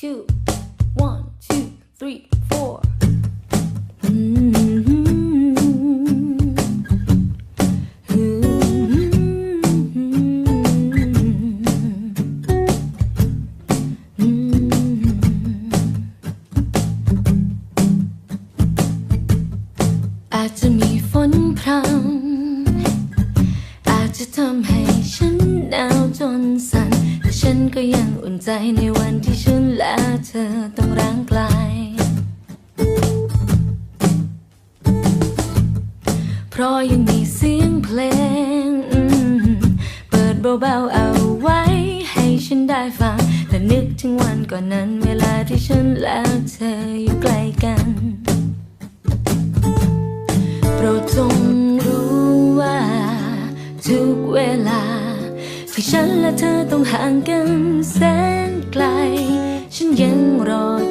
two, one, two, three, four. อาจจะมีฝนพรำอาจจะทำให้ฉันหนาวจนสั่น ฉันก็ยังอุ่นใจในวันที่ฉันและเธอต้องร่างไกล เพราะยังมีเสียงเพลง เปิดเบาๆเอาไว้ ให้ฉันได้ฟัง และนึกถึงวันก่อนนั้นเวลาที่ฉันและเธออยู่ใกล้กัน โปรดจงรู้ว่า ทุกเวลา ที่ฉันและเธอต้องห่างกันแสนไกล ฉันยังรอ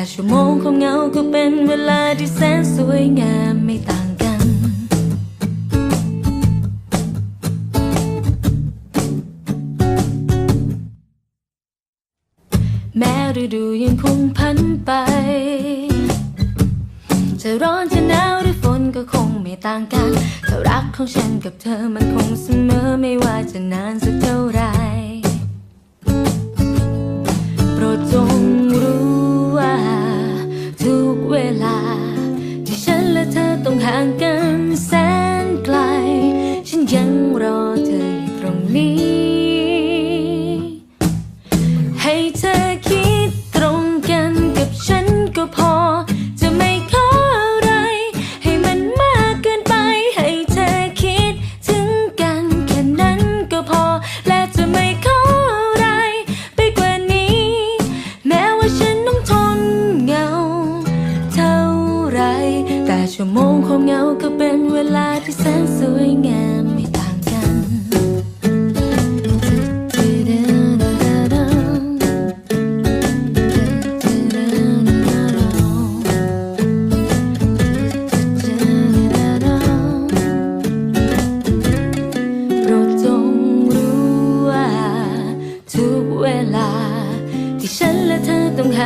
แต่ชั่วโมงของเงาก็เป็นเวลาที่แสนสวยงามไม่ต่างกัน แม้ฤดูยังคงพันไปจะร้อนจะหนาวหรือฝนก็คงไม่ต่างกันแต่รักของฉันกับเธอมันคงเสมอไม่ว่าจะนานสักเท่าไหร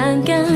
อ